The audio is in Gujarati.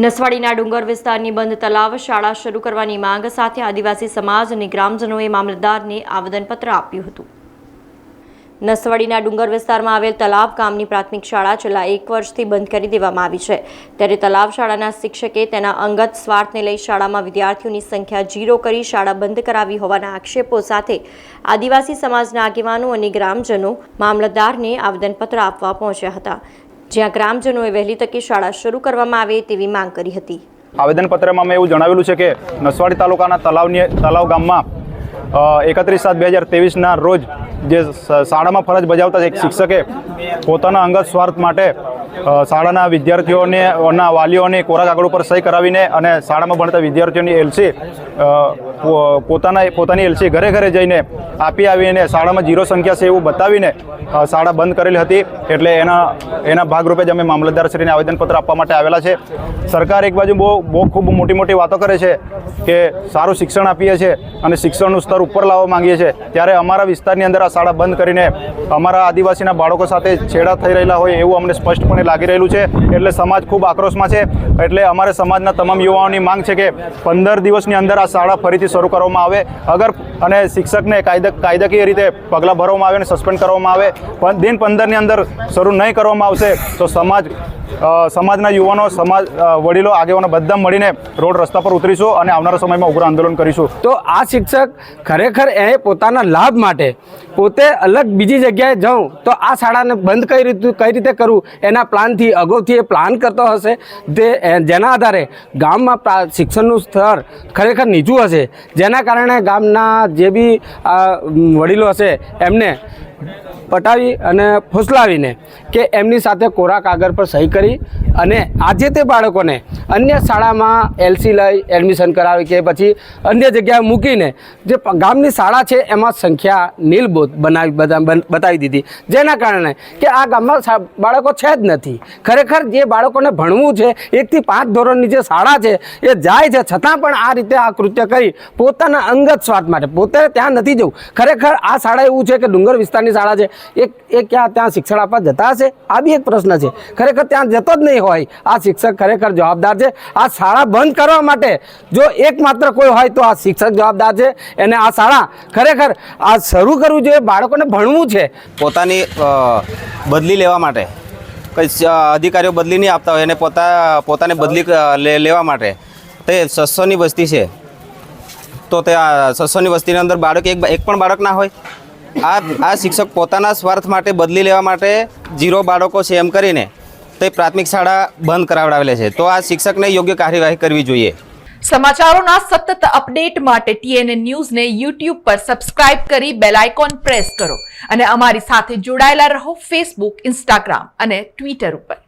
નસવાડીના ડુંગર વિસ્તારની બંધ તલાવ શાળા શરૂ કરવાની માંગ સાથે આદિવાસી સમાજ અને ગ્રામજનોએ મામલતદારને આવેદનપત્ર આપ્યું હતું. નસવાડીના ડુંગર વિસ્તારમાં આવેલ તલાવ ગામની પ્રાથમિક શાળા છેલ્લા એક વર્ષથી બંધ કરી દેવામાં આવી છે. ત્યારે તલાવ શાળાના શિક્ષકે તેના અંગત સ્વાર્થને લઈ શાળામાં વિદ્યાર્થીઓની સંખ્યા ઝીરો કરી શાળા બંધ કરાવી હોવાના આક્ષેપો સાથે આદિવાસી સમાજના આગેવાનો અને ગ્રામજનો મામલતદારને આવેદનપત્ર આપવા પહોંચ્યા હતા. જ્યાં ગ્રામજનોએ વહેલી તકે શાળા શરૂ કરવામાં આવે તેવી માંગ કરી હતી. આવેદનપત્રમાં મેં એવું જણાવેલું છે કે નસવાડી તાલુકાના તલાવની તલાવ ગામમાં એકત્રીસ સાત બે હજાર તેવીસના રોજ જે શાળામાં ફરજ બજાવતા એક શિક્ષકે પોતાના અંગત સ્વાર્થ માટે શાળાના વિદ્યાર્થીઓને વાલીઓને કોરા કાગળ ઉપર સહી કરાવીને અને શાળામાં ભણતા વિદ્યાર્થીઓની એલસી પોતાના, પોતાની એલસી ઘરે ઘરે જઈને આપી આવીને શાળામાં જીરો સંખ્યા છે એવું બતાવીને શાળા બંધ કરેલી હતી. એટલે એના એના ભાગરૂપે જ અમે મામલતદારશ્રીને આવેદનપત્ર આપવા માટે આવેલા છે. સરકાર એક બાજુ બહુ બહુ ખૂબ મોટી મોટી વાતો કરે છે કે સારું શિક્ષણ આપીએ છીએ અને શિક્ષણનું સ્તર ઉપર લાવવા માંગીએ છીએ ત્યારે અમારા વિસ્તારની અંદર આ શાળા બંધ કરીને અમારા આદિવાસીના બાળકો સાથે છેડા થઈ રહેલા હોય એવું અમને સ્પષ્ટપણે લાગી રહેલું છે. એટલે સમાજ ખૂબ આક્રોશમાં છે. એટલે અમારે સમાજના તમામ યુવાઓની માંગ છે કે પંદર દિવસની અંદર આ શાળા ફરીથી શરૂ કરવામાં આવે. અગર અને શિક્ષકને કાયદા કાયદાકીય રીતે પગલાં ભરવામાં આવે અને સસ્પેન્ડ કરવામાં આવે, પણ દિન પંદરની અંદર શરૂ નહીં કરવામાં આવશે, તો સમાજ સમાજના યુવાનો, સમાજ વડીલો, આગેવાનો બધા મળીને રોડ રસ્તા પર ઉતરીશું અને આવનારા સમયમાં ઉગ્ર આંદોલન કરીશું. તો આ શિક્ષક ખરેખર એ પોતાના લાભ માટે પોતે અલગ બીજી જગ્યાએ જાઉં તો આ શાળાને બંધ કઈ રીતે કઈ રીતે કરવું? એના પ્લાનથી, અગાઉથી એ પ્લાન કરતો હશે. તે જેના આધારે ગામમાં શિક્ષણનું સ્તર ખરેખર નીચું હશે. જેના કારણે ગામના જે બી વડીલો હશે, એમને પટાવી અને ફોસલાવીને કે એમની સાથે કોરા કાગળ પર સહી કરી અને આજે તે બાળકોને અન્ય શાળામાં એલસી લઈ એડમિશન કરાવી કે પછી અન્ય જગ્યાએ મૂકીને જે ગામની શાળા છે એમાં સંખ્યા નીલબોધ બનાવી બતાવી દીધી. જેના કારણે કે આ ગામમાં બાળકો છે જ નથી. ખરેખર જે બાળકોને ભણવું છે, એકથી પાંચ ધોરણની જે શાળા છે, એ જાય છે, છતાં પણ આ રીતે આ કૃત્ય કરી પોતાના અંગત સ્વાર્થ માટે, પોતે ત્યાં નથી જવું. ખરેખર આ શાળા એવું છે કે ડુંગર વિસ્તારની શાળા છે એ એ ક્યાં ત્યાં શિક્ષણ આપવા જતા હશે? આ બી એક પ્રશ્ન છે. ખરેખર ત્યાં જતો જ નહીં હોય. આ શિક્ષક ખરેખર જવાબદાર છે. આ શાળા બંધ કરવા માટે જો એકમાત્ર કોઈ હોય તો આ શિક્ષક જવાબદાર છે. એને આ શાળા ખરેખર આ શરૂ કરવું જોઈએ, બાળકોને ભણવું છે. પોતાની બદલી લેવા માટે. કંઈ અધિકારીઓ બદલી નહીં આપતા હોય, એને પોતા, પોતાને બદલી લેવા માટે. તે સસ્સોની વસ્તી છે. તો તે સસ્સોની વસ્તીની અંદર બાળક એક એક પણ બાળક ના હોય? આ આ શિક્ષક પોતાના સ્વાર્થ માટે બદલી લેવા માટે જીરો બાળકો છે એમ કરીને તે પ્રાથમિક શાળા બંધ કરાવડાવેલા છે. તો આ શિક્ષકને યોગ્ય કાર્યવાહી કરવી જોઈએ. સમાચારોના સતત અપડેટ માટે ટીએનએ ન્યૂઝને યુટ્યુબ પર સબસ્ક્રાઇબ કરી બેલ આઇકોન પ્રેસ કરો અને અમારી સાથે જોડાયેલા રહો ફેસબુક, ઇન્સ્ટાગ્રામ અને ટ્વિટર ઉપર.